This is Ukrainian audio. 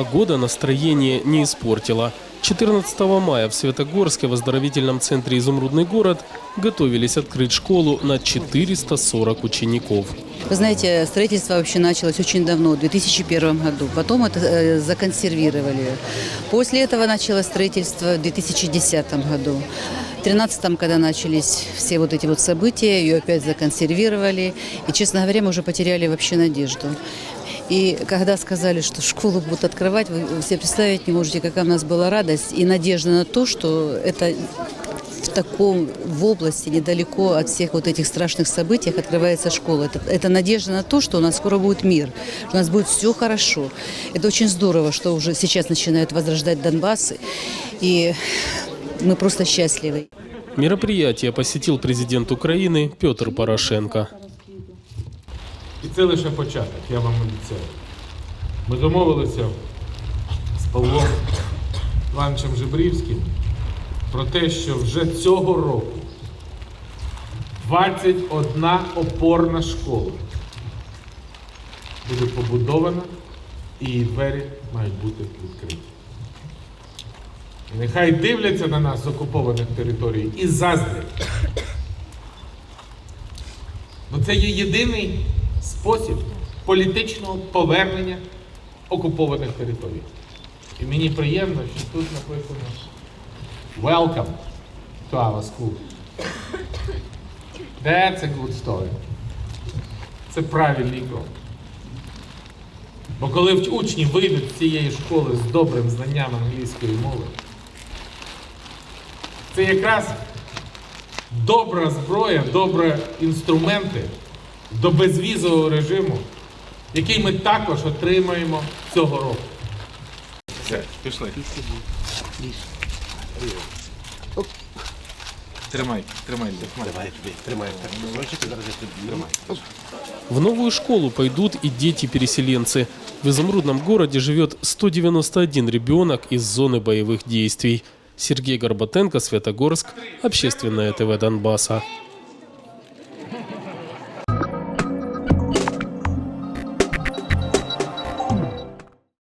Погода настроение не испортила. 14 мая в Светогорске в оздоровительном центре «Изумрудный город» готовились открыть школу на 440 учеников. Вы знаете, строительство вообще началось очень давно, в 2001 году. Потом это э, законсервировали. После этого началось строительство в 2010 году. В 2013, когда начались все вот эти вот события, ее опять законсервировали. И, честно говоря, мы уже потеряли вообще надежду. И когда сказали, что школу будут открывать, вы себе представить не можете, какая у нас была радость и надежда на то, что это в таком в области недалеко от всех вот этих страшных событий открывается школа. Это, это надежда на то, что у нас скоро будет мир, что у нас будет все хорошо. Это очень здорово, что уже сейчас начинают возрождать Донбасс, и мы просто счастливы. Мероприятие посетил президент Украины Петр Порошенко. І це лише початок, я вам обіцяю. Ми домовилися з Павлом Івановичем Жебрівським Про те, що вже цього року 21 опорна школа буде побудована і її двері мають бути відкриті. І нехай дивляться на нас з окупованих територій і заздрять. Це є єдиний спосіб політичного повернення окупованих територій. І мені приємно, що тут написано Welcome to our school. That's a good story. Це правильний крок. Бо коли учні вийдуть з цієї школи з добрим знанням англійської мови, це якраз добра зброя, добрі інструменти до безвізового режиму, який ми також отримаємо цього року. Пішли. Тримай, тримай, тримай. В новую школу пойдут и дети-переселенцы. В изумрудном городе живет 191 ребенок из зоны боевых действий. Сергей Горбатенко, Светогорск, Общественное ТВ Донбасса.